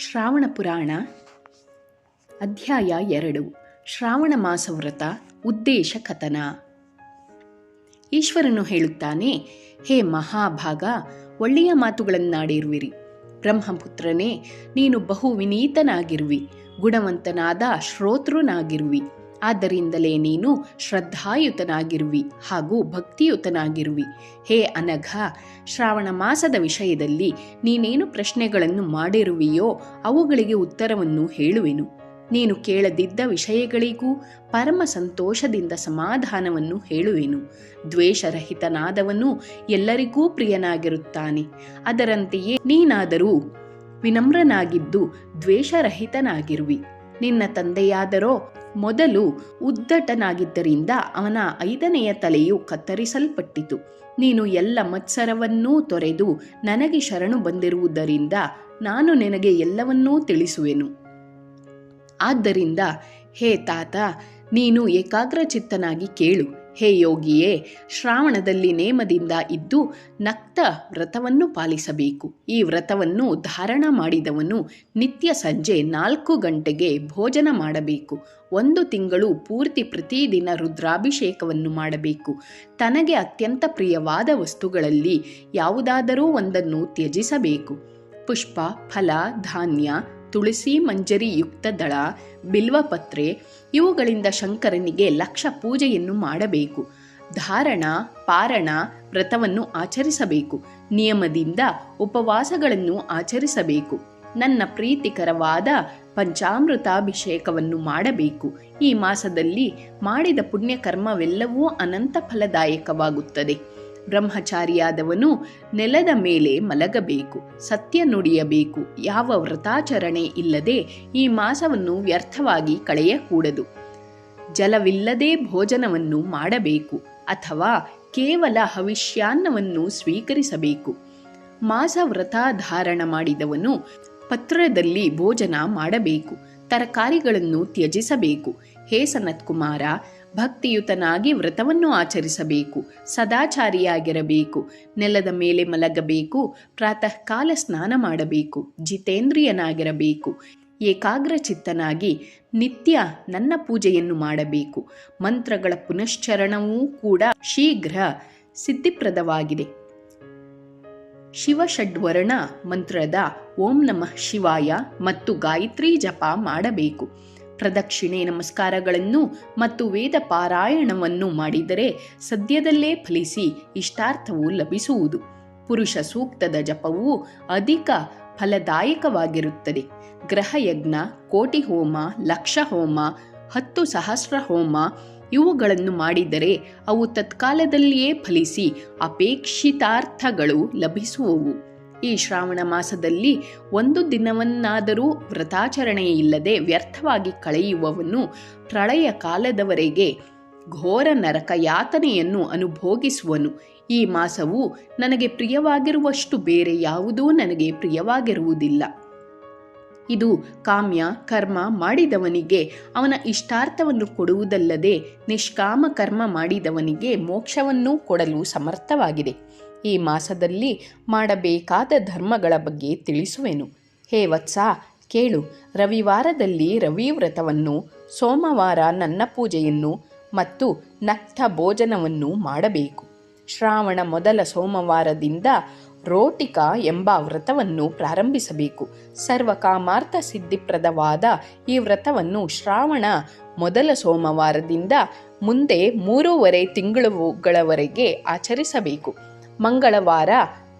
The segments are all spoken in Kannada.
ಶ್ರಾವಣ ಪುರಾಣ, ಅಧ್ಯಾಯ ಎರಡು, ಶ್ರಾವಣ ಮಾಸ ವ್ರತ ಉದ್ದೇಶ ಕಥನ. ಈಶ್ವರನು ಹೇಳುತ್ತಾನೆ, ಹೇ ಮಹಾಭಾಗ, ಒಳ್ಳೆಯ ಮಾತುಗಳನ್ನಾಡಿರುವಿರಿ. ಬ್ರಹ್ಮಪುತ್ರನೇ, ನೀನು ಬಹು ವಿನೀತನಾಗಿರುವಿ, ಗುಣವಂತನಾದ ಶ್ರೋತೃನಾಗಿರುವಿ. ಆದ್ದರಿಂದಲೇ ನೀನು ಶ್ರದ್ಧಾಯುತನಾಗಿರುವಿ ಹಾಗೂ ಭಕ್ತಿಯುತನಾಗಿರುವಿ. ಹೇ ಅನಘ, ಶ್ರಾವಣ ಮಾಸದ ವಿಷಯದಲ್ಲಿ ನೀನೇನು ಪ್ರಶ್ನೆಗಳನ್ನು ಮಾಡಿರುವಿಯೋ ಅವುಗಳಿಗೆ ಉತ್ತರವನ್ನು ಹೇಳುವೆನು. ನೀನು ಕೇಳದಿದ್ದ ವಿಷಯಗಳಿಗೂ ಪರಮ ಸಂತೋಷದಿಂದ ಸಮಾಧಾನವನ್ನು ಹೇಳುವೆನು. ದ್ವೇಷರಹಿತನಾದವನು ಎಲ್ಲರಿಗೂ ಪ್ರಿಯನಾಗಿರುತ್ತಾನೆ. ಅದರಂತೆಯೇ ನೀನಾದರೂ ವಿನಮ್ರನಾಗಿದ್ದು ದ್ವೇಷರಹಿತನಾಗಿರುವಿ. ನಿನ್ನ ತಂದೆಯಾದರೋ ಮೊದಲು ಉದ್ದಟನಾಗಿದ್ದರಿಂದ ಅವನ ಐದನೆಯ ತಲೆಯು ಕತ್ತರಿಸಲ್ಪಟ್ಟಿತು. ನೀನು ಎಲ್ಲ ಮತ್ಸರವನ್ನೂ ತೊರೆದು ನನಗೆ ಶರಣು ಬಂದಿರುವುದರಿಂದ ನಾನು ನಿನಗೆ ಎಲ್ಲವನ್ನೂ ತಿಳಿಸುವೆನು. ಆದ್ದರಿಂದ, ಹೇ ತಾತ, ನೀನು ಏಕಾಗ್ರಚಿತ್ತನಾಗಿ ಕೇಳು. ಹೇ ಯೋಗಿಯೇ, ಶ್ರಾವಣದಲ್ಲಿ ನೇಮದಿಂದ ಇದ್ದು ನಕ್ತ ವ್ರತವನ್ನು ಪಾಲಿಸಬೇಕು. ಈ ವ್ರತವನ್ನು ಧಾರಣ ಮಾಡಿದವನು ನಿತ್ಯ ಸಂಜೆ ನಾಲ್ಕು ಗಂಟೆಗೆ ಭೋಜನ ಮಾಡಬೇಕು. ಒಂದು ತಿಂಗಳು ಪೂರ್ತಿ ಪ್ರತಿದಿನ ರುದ್ರಾಭಿಷೇಕವನ್ನು ಮಾಡಬೇಕು. ತನಗೆ ಅತ್ಯಂತ ಪ್ರಿಯವಾದ ವಸ್ತುಗಳಲ್ಲಿ ಯಾವುದಾದರೂ ಒಂದನ್ನು ತ್ಯಜಿಸಬೇಕು. ಪುಷ್ಪ, ಫಲ, ಧಾನ್ಯ ತುಳಸಿ ಮಂಜರಿ ಯುಕ್ತ ದಳ ಬಿಲ್ವಪತ್ರೆ ಇವುಗಳಿಂದ ಶಂಕರನಿಗೆ ಲಕ್ಷ ಪೂಜೆಯನ್ನು ಮಾಡಬೇಕು. ಧಾರಣ, ಪಾರಣ, ವ್ರತವನ್ನು ಆಚರಿಸಬೇಕು. ನಿಯಮದಿಂದ ಉಪವಾಸಗಳನ್ನು ಆಚರಿಸಬೇಕು. ನನ್ನ ಪ್ರೀತಿಕರವಾದ ಪಂಚಾಮೃತಾಭಿಷೇಕವನ್ನು ಮಾಡಬೇಕು. ಈ ಮಾಸದಲ್ಲಿ ಮಾಡಿದ ಪುಣ್ಯಕರ್ಮವೆಲ್ಲವೂ ಅನಂತ ಫಲದಾಯಕವಾಗುತ್ತದೆ. ಬ್ರಹ್ಮಚಾರಿಯಾದವನು ನೆಲದ ಮೇಲೆ ಮಲಗಬೇಕು, ಸತ್ಯ ನುಡಿಯಬೇಕು, ಯಾವ ವ್ರತಾಚರಣೆ ಇಲ್ಲದೆ ಈ ಮಾಸವನ್ನು ವ್ಯರ್ಥವಾಗಿ ಕಳೆಯಕೂಡದು. ಜಲವಿಲ್ಲದೆ ಭೋಜನವನ್ನು ಮಾಡಬೇಕು ಅಥವಾ ಕೇವಲ ಹವಿಷ್ಯಾನ್ನವನ್ನು ಸ್ವೀಕರಿಸಬೇಕು. ಮಾಸ ವ್ರತ ಧಾರಣ ಮಾಡಿದವನು ಪತ್ರದಲ್ಲಿ ಭೋಜನ ಮಾಡಬೇಕು, ತರಕಾರಿಗಳನ್ನು ತ್ಯಜಿಸಬೇಕು. ಹೇ ಸನತ್ಕುಮಾರ ಭಕ್ತಿಯುತನಾಗಿ ವ್ರತವನ್ನು ಆಚರಿಸಬೇಕು, ಸದಾಚಾರಿಯಾಗಿರಬೇಕು, ನೆಲದ ಮೇಲೆ ಮಲಗಬೇಕು ಪ್ರಾತಃ ಕಾಲ ಸ್ನಾನ ಮಾಡಬೇಕು, ಜಿತೇಂದ್ರಿಯನಾಗಿರಬೇಕು, ಏಕಾಗ್ರಚಿತ್ತನಾಗಿ ನಿತ್ಯ ನನ್ನ ಪೂಜೆಯನ್ನು ಮಾಡಬೇಕು. ಮಂತ್ರಗಳ ಪುನಶ್ಚರಣವೂ ಕೂಡ ಶೀಘ್ರ ಸಿದ್ಧಿಪ್ರದವಾಗಿದೆ. ಶಿವಷಡ್ವರ್ಣ ಮಂತ್ರದ ಓಂ ನಮಃ ಶಿವಾಯ ಮತ್ತು ಗಾಯತ್ರಿ ಜಪ ಮಾಡಬೇಕು. ಪ್ರದಕ್ಷಿಣೆ ನಮಸ್ಕಾರಗಳನ್ನು ಮತ್ತು ವೇದ ಪಾರಾಯಣವನ್ನು ಮಾಡಿದರೆ ಸದ್ಯದಲ್ಲೇ ಫಲಿಸಿ ಇಷ್ಟಾರ್ಥವು ಲಭಿಸುವುದು. ಪುರುಷ ಸೂಕ್ತದ ಜಪವು ಅಧಿಕ ಫಲದಾಯಕವಾಗಿರುತ್ತದೆ. ಗ್ರಹಯಜ್ಞ ಕೋಟಿ ಹೋಮ, ಲಕ್ಷ ಹೋಮ, ಹತ್ತು ಸಹಸ್ರ ಹೋಮ ಇವುಗಳನ್ನು ಮಾಡಿದರೆ ಅವು ತತ್ಕಾಲದಲ್ಲಿಯೇ ಫಲಿಸಿ ಅಪೇಕ್ಷಿತಾರ್ಥಗಳು ಲಭಿಸುವವು. ಈ ಶ್ರಾವಣ ಮಾಸದಲ್ಲಿ ಒಂದು ದಿನವನ್ನಾದರೂ ವ್ರತಾಚರಣೆ ಇಲ್ಲದೆ ವ್ಯರ್ಥವಾಗಿ ಕಳೆಯುವವನು ಪ್ರಳಯ ಕಾಲದವರೆಗೆ ಘೋರ ನರಕ ಯಾತನೆಯನ್ನು ಅನುಭೋಗಿಸುವನು. ಈ ಮಾಸವು ನನಗೆ ಪ್ರಿಯವಾಗಿರುವಷ್ಟು ಬೇರೆ ಯಾವುದೂ ನನಗೆ ಪ್ರಿಯವಾಗಿರುವುದಿಲ್ಲ. ಇದು ಕಾಮ್ಯ, ಕರ್ಮ ಮಾಡಿದವನಿಗೆ, ಅವನ ಇಷ್ಟಾರ್ಥವನ್ನು ಕೊಡುವುದಲ್ಲದೆ ನಿಷ್ಕಾಮ ಕರ್ಮ ಮಾಡಿದವನಿಗೆ ಮೋಕ್ಷವನ್ನು ಕೊಡಲು ಸಮರ್ಥವಾಗಿದೆ. ಈ ಮಾಸದಲ್ಲಿ ಮಾಡಬೇಕಾದ ಧರ್ಮಗಳ ಬಗ್ಗೆ ತಿಳಿಸುವೆನು. ಹೇ ವತ್ಸ, ಕೇಳು. ರವಿವಾರದಲ್ಲಿ ರವಿ ವ್ರತವನ್ನು, ಸೋಮವಾರ ನನ್ನ ಪೂಜೆಯನ್ನು ಮತ್ತು ನಕ್ತ ಭೋಜನವನ್ನು ಮಾಡಬೇಕು. ಶ್ರಾವಣ ಮೊದಲ ಸೋಮವಾರದಿಂದ ರೋಟಿಕ ಎಂಬ ವ್ರತವನ್ನು ಪ್ರಾರಂಭಿಸಬೇಕು. ಸರ್ವಕಾಮಾರ್ಥ ಸಿದ್ಧಿಪ್ರದವಾದ ಈ ವ್ರತವನ್ನು ಶ್ರಾವಣ ಮೊದಲ ಸೋಮವಾರದಿಂದ ಮುಂದೆ ಮೂರೂವರೆ ತಿಂಗಳುಗಳವರೆಗೆ ಆಚರಿಸಬೇಕು. ಮಂಗಳವಾರ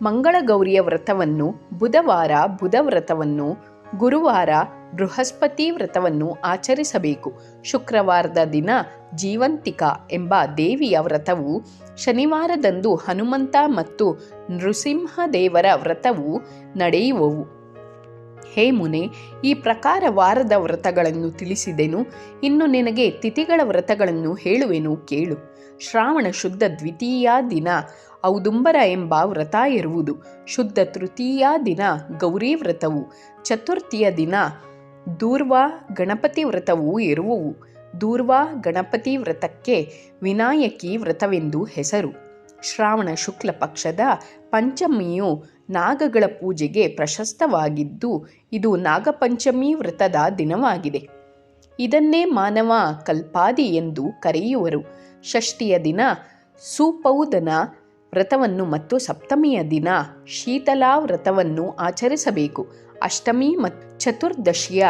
ಮಂಗಳಗೌರಿಯ ವ್ರತವನ್ನು, ಬುಧವಾರ ಬುಧ ವ್ರತವನ್ನು ಗುರುವಾರ ಬೃಹಸ್ಪತಿ ವ್ರತವನ್ನು ಆಚರಿಸಬೇಕು. ಶುಕ್ರವಾರದ ದಿನ ಜೀವಂತಿಕ ಎಂಬ ದೇವಿಯ ವ್ರತವು ಶನಿವಾರದಂದು ಹನುಮಂತ ಮತ್ತು ನೃಸಿಂಹ ದೇವರ ವ್ರತವು ನಡೆಯುವವು. ಹೇ ಮುನೆ, ಈ ಪ್ರಕಾರ ವಾರದ ವ್ರತಗಳನ್ನು ತಿಳಿಸಿದೆನು. ಇನ್ನು ನಿನಗೆ ತಿಥಿಗಳ ವ್ರತಗಳನ್ನು ಹೇಳುವೆನು ಕೇಳು. ಶ್ರಾವಣ ಶುದ್ಧ ದ್ವಿತೀಯ ದಿನ ಔದುಂಬರ ಎಂಬ ವ್ರತ ಇರುವುದು. ಶುದ್ಧ ತೃತೀಯ ದಿನ ಗೌರಿ ವ್ರತವು. ಚತುರ್ಥಿಯ ದಿನ ದೂರ್ವಾ ಗಣಪತಿ ವ್ರತವೂ ಇರುವವು. ದೂರ್ವಾ ಗಣಪತಿ ವ್ರತಕ್ಕೆ ವಿನಾಯಕಿ ವ್ರತವೆಂದು ಹೆಸರು. ಶ್ರಾವಣ ಶುಕ್ಲ ಪಕ್ಷದ ಪಂಚಮಿಯು ನಾಗಗಳ ಪೂಜೆಗೆ ಪ್ರಶಸ್ತವಾಗಿದ್ದು, ಇದು ನಾಗಪಂಚಮಿ ವ್ರತದ ದಿನವಾಗಿದೆ. ಇದನ್ನೇ ಮಾನವ ಕಲ್ಪಾದಿ ಎಂದು ಕರೆಯುವರು. ಷಷ್ಠಿಯ ದಿನ ಸುಪೌದನ ವ್ರತವನ್ನು ಮತ್ತು ಸಪ್ತಮಿಯ ದಿನ ಶೀತಲಾ ವ್ರತವನ್ನು ಆಚರಿಸಬೇಕು. ಅಷ್ಟಮಿ ಮತ್ತು ಚತುರ್ದಶಿಯ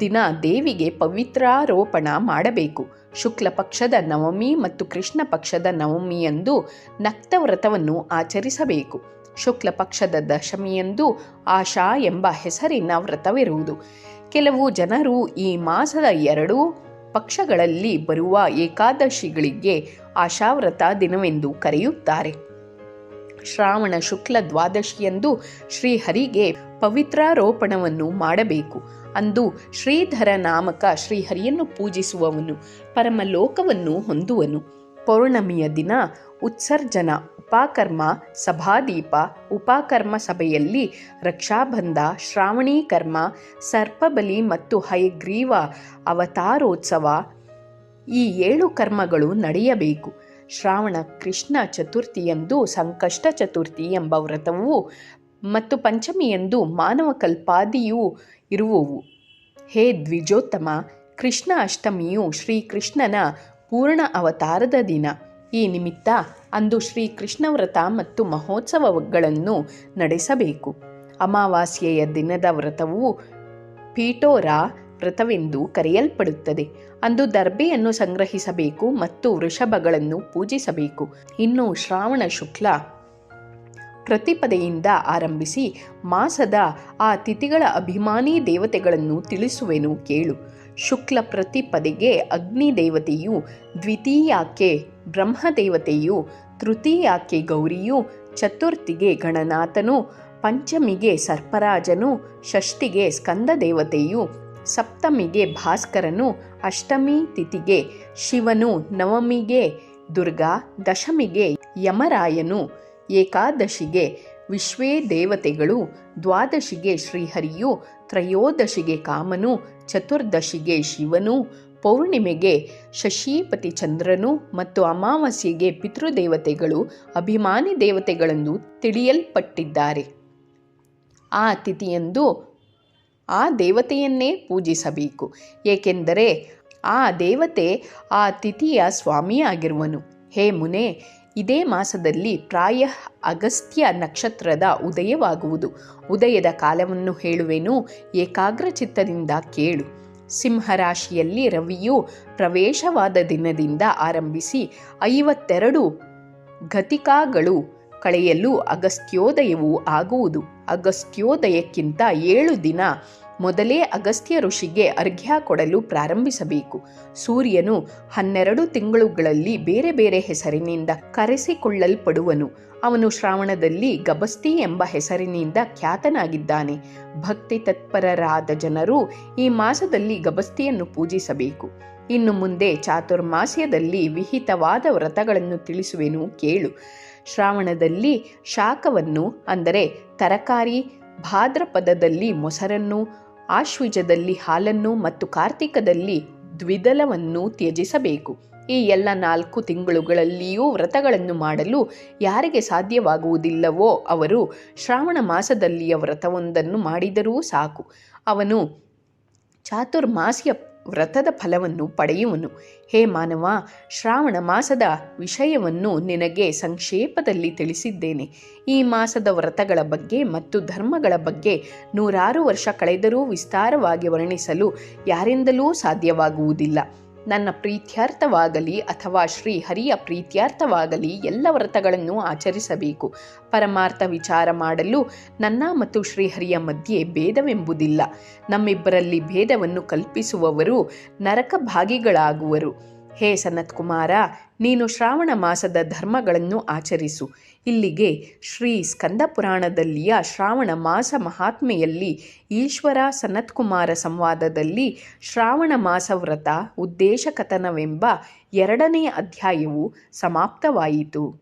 ದಿನ ದೇವಿಗೆ ಪವಿತ್ರಾರೋಪಣ ಮಾಡಬೇಕು. ಶುಕ್ಲ ಪಕ್ಷದ ನವಮಿ ಮತ್ತು ಕೃಷ್ಣ ಪಕ್ಷದ ನವಮಿಯಂದು ನಕ್ತ ವ್ರತವನ್ನು ಆಚರಿಸಬೇಕು. ಶುಕ್ಲ ಪಕ್ಷದ ದಶಮಿಯಂದು ಆಶಾ ಎಂಬ ಹೆಸರಿನ ವ್ರತವಿರುವುದು. ಕೆಲವು ಜನರು ಈ ಮಾಸದ ಎರಡೂ ಪಕ್ಷಗಳಲ್ಲಿ ಬರುವ ಏಕಾದಶಿಗಳಿಗೆ ಆಶಾವ್ರತ ದಿನವೆಂದು ಕರೆಯುತ್ತಾರೆ. ಶ್ರಾವಣ ಶುಕ್ಲ ದ್ವಾದಶಿಯಂದು ಶ್ರೀಹರಿಗೆ ಪವಿತ್ರಾರೋಪಣವನ್ನು ಮಾಡಬೇಕು. ಅಂದು ಶ್ರೀಧರ ನಾಮಕ ಶ್ರೀಹರಿಯನ್ನು ಪೂಜಿಸುವವನು, ಪರಮಲೋಕವನ್ನು ಹೊಂದುವನು. ಪೌರ್ಣಮಿಯ ದಿನ ಉತ್ಸರ್ಜನ, ಉಪಾಕರ್ಮ, ಸಭಾದೀಪ, ಉಪಾಕರ್ಮ ಸಭೆಯಲ್ಲಿ ರಕ್ಷಾಬಂಧ, ಶ್ರಾವಣೀಕರ್ಮ, ಸರ್ಪಬಲಿ ಮತ್ತು ಹಯಗ್ರೀವ, ಅವತಾರೋತ್ಸವ ಈ ಏಳು ಕರ್ಮಗಳು ನಡೆಯಬೇಕು. ಶ್ರಾವಣ ಕೃಷ್ಣ ಚತುರ್ಥಿಯಂದು ಸಂಕಷ್ಟ ಚತುರ್ಥಿ ಎಂಬ ವ್ರತವು ಮತ್ತು ಪಂಚಮಿಯಂದು ಮಾನವ ಕಲ್ಪಾದಿಯೂ ಇರುವವು. ಹೇ ದ್ವಿಜೋತ್ತಮ, ಕೃಷ್ಣ ಅಷ್ಟಮಿಯು ಶ್ರೀಕೃಷ್ಣನ ಪೂರ್ಣ ಅವತಾರದ ದಿನ. ಈ ನಿಮಿತ್ತ ಅಂದು ಶ್ರೀಕೃಷ್ಣ ವ್ರತ ಮತ್ತು ಮಹೋತ್ಸವಗಳನ್ನು ನಡೆಸಬೇಕು. ಅಮಾವಾಸ್ಯೆಯ ದಿನದ ವ್ರತವು ಪೀಠೋರ ವ್ರತವೆಂದು ಕರೆಯಲ್ಪಡುತ್ತದೆ. ಅಂದು ದರ್ಬೆಯನ್ನು ಸಂಗ್ರಹಿಸಬೇಕು ಮತ್ತು ವೃಷಭಗಳನ್ನು ಪೂಜಿಸಬೇಕು. ಇನ್ನು ಶ್ರಾವಣ ಶುಕ್ಲ ಪ್ರತಿಪದೆಯಿಂದ ಆರಂಭಿಸಿ ಮಾಸದ ಆ ತಿಥಿಗಳ ಅಭಿಮಾನಿ ದೇವತೆಗಳನ್ನು ತಿಳಿಸುವೆನು ಕೇಳು. ಶುಕ್ಲ ಪ್ರತಿಪದೆಗೆ ಅಗ್ನಿ ದೇವತೆಯು, ದ್ವಿತೀಯಾಕೆ ಬ್ರಹ್ಮದೇವತೆಯು, ತೃತೀಯಾಕೆ ಗೌರಿಯು, ಚತುರ್ಥಿಗೆ ಗಣನಾಥನು, ಪಂಚಮಿಗೆ ಸರ್ಪರಾಜನು, ಷಷ್ಠಿಗೆ ಸ್ಕಂದ ದೇವತೆಯು ಸಪ್ತಮಿಗೆ ಭಾಸ್ಕರನು ಅಷ್ಟಮಿ ತಿಥಿಗೆ ಶಿವನು ನವಮಿಗೆ ದುರ್ಗಾ ದಶಮಿಗೆ ಯಮರಾಯನು, ಏಕಾದಶಿಗೆ ವಿಶ್ವೇ ದೇವತೆಗಳು, ದ್ವಾದಶಿಗೆ ಶ್ರೀಹರಿಯು, ತ್ರಯೋದಶಿಗೆ ಕಾಮನು, ಚತುರ್ದಶಿಗೆ ಶಿವನು, ಪೌರ್ಣಿಮೆಗೆ ಶಶೀಪತಿ ಚಂದ್ರನು ಮತ್ತು ಅಮಾವಾಸ್ಯೆಗೆ ಪಿತೃದೇವತೆಗಳು, ಅಭಿಮಾನಿ ದೇವತೆಗಳೆಂದು ತಿಳಿಯಲ್ಪಟ್ಟಿದ್ದಾರೆ. ಆ ತಿಥಿಯಂದು ಆ ದೇವತೆಯನ್ನೇ ಪೂಜಿಸಬೇಕು. ಏಕೆಂದರೆ ಆ ದೇವತೆ ಆ ತಿಥಿಯ ಸ್ವಾಮಿಯಾಗಿರುವನು. ಹೇ ಮುನೆ, ಇದೇ ಮಾಸದಲ್ಲಿ ಪ್ರಾಯ ಅಗಸ್ತ್ಯ ನಕ್ಷತ್ರದ ಉದಯವಾಗುವುದು. ಉದಯದ ಕಾಲವನ್ನು ಹೇಳುವೆನು, ಏಕಾಗ್ರ ಚಿತ್ತದಿಂದ ಕೇಳು. ಸಿಂಹರಾಶಿಯಲ್ಲಿ ರವಿಯು ಪ್ರವೇಶವಾದ ದಿನದಿಂದ ಆರಂಭಿಸಿ ಐವತ್ತೆರಡು ಘತಿಕಾಗಳು ಕಳೆಯಲು ಅಗಸ್ತ್ಯೋದಯವು ಆಗುವುದು. ಅಗಸ್ತ್ಯೋದಯಕ್ಕಿಂತ ಏಳು ದಿನ ಮೊದಲೇ ಅಗಸ್ತ್ಯ ಋಷಿಗೆ ಅರ್ಘ್ಯ ಕೊಡಲು ಪ್ರಾರಂಭಿಸಬೇಕು. ಸೂರ್ಯನು ಹನ್ನೆರಡು ತಿಂಗಳುಗಳಲ್ಲಿ ಬೇರೆ ಬೇರೆ ಹೆಸರಿನಿಂದ ಕರೆಸಿಕೊಳ್ಳಲ್ಪಡುವನು. ಅವನು ಶ್ರಾವಣದಲ್ಲಿ ಗಬಸ್ತಿ ಎಂಬ ಹೆಸರಿನಿಂದ ಖ್ಯಾತನಾಗಿದ್ದಾನೆ. ಭಕ್ತಿ ತತ್ಪರರಾದ ಜನರು ಈ ಮಾಸದಲ್ಲಿ ಗಬಸ್ತಿಯನ್ನು ಪೂಜಿಸಬೇಕು. ಇನ್ನು ಮುಂದೆ ಚಾತುರ್ಮಾಸ್ಯದಲ್ಲಿ ವಿಹಿತವಾದ ವ್ರತಗಳನ್ನು ತಿಳಿಸುವೆನು ಕೇಳು. ಶ್ರಾವಣದಲ್ಲಿ ಶಾಖವನ್ನು ಅಂದರೆ ತರಕಾರಿ, ಭಾದ್ರಪದದಲ್ಲಿ ಮೊಸರನ್ನು ಆಶ್ವಿಜದಲ್ಲಿ ಹಾಲನ್ನು ಮತ್ತು ಕಾರ್ತಿಕದಲ್ಲಿ ದ್ವಿದಲವನ್ನು ತ್ಯಜಿಸಬೇಕು. ಈ ಎಲ್ಲ ನಾಲ್ಕು ತಿಂಗಳುಗಳಲ್ಲಿಯೂ ವ್ರತಗಳನ್ನು ಮಾಡಲು ಯಾರಿಗೆ ಸಾಧ್ಯವಾಗುವುದಿಲ್ಲವೋ ಅವರು ಶ್ರಾವಣ ಮಾಸದಲ್ಲಿಯ ವ್ರತವೊಂದನ್ನು ಮಾಡಿದರೂ ಸಾಕು. ಅವನು ಚಾತುರ್ಮಾಸ್ಯ ವ್ರತದ ಫಲವನ್ನು ಪಡೆಯುವನು. ಹೇ ಮಾನವ, ಶ್ರಾವಣ ಮಾಸದ ವಿಷಯವನ್ನು ನಿನಗೆ ಸಂಕ್ಷೇಪದಲ್ಲಿ ತಿಳಿಸಿದ್ದೇನೆ. ಈ ಮಾಸದ ವ್ರತಗಳ ಬಗ್ಗೆ ಮತ್ತು ಧರ್ಮಗಳ ಬಗ್ಗೆ ನೂರಾರು ವರ್ಷ ಕಳೆದರೂ ವಿಸ್ತಾರವಾಗಿ ವರ್ಣಿಸಲು ಯಾರಿಂದಲೂ ಸಾಧ್ಯವಾಗುವುದಿಲ್ಲ. ನನ್ನ ಪ್ರೀತ್ಯಾರ್ಥವಾಗಲಿ ಅಥವಾ ಶ್ರೀ ಹರಿಯ ಪ್ರೀತ್ಯಾರ್ಥವಾಗಲಿ ಎಲ್ಲ ವ್ರತಗಳನ್ನು ಆಚರಿಸಬೇಕು. ಪರಮಾರ್ಥ ವಿಚಾರ ಮಾಡಲು ನನ್ನ ಮತ್ತು ಶ್ರೀಹರಿಯ ಮಧ್ಯೆ ಭೇದವೆಂಬುದಿಲ್ಲ. ನಮ್ಮಿಬ್ಬರಲ್ಲಿ ಭೇದವನ್ನು ಕಲ್ಪಿಸುವವರು ನರಕ ಭಾಗಿಗಳಾಗುವರು. ಹೇ ಸನತ್ಕುಮಾರ, ನೀನು ಶ್ರಾವಣ ಮಾಸದ ಧರ್ಮಗಳನ್ನು ಆಚರಿಸು. ಇಲ್ಲಿಗೆ ಶ್ರೀ ಸ್ಕಂದ ಪುರಾಣದಲ್ಲಿಯ ಶ್ರಾವಣ ಮಾಸ ಮಹಾತ್ಮೆಯಲ್ಲಿ ಈಶ್ವರ ಸನತ್ಕುಮಾರ ಸಂವಾದದಲ್ಲಿ ಶ್ರಾವಣ ಮಾಸ ವ್ರತ ಉದ್ದೇಶ ಕಥನವೆಂಬ ಎರಡನೆಯ ಅಧ್ಯಾಯವು ಸಮಾಪ್ತವಾಯಿತು.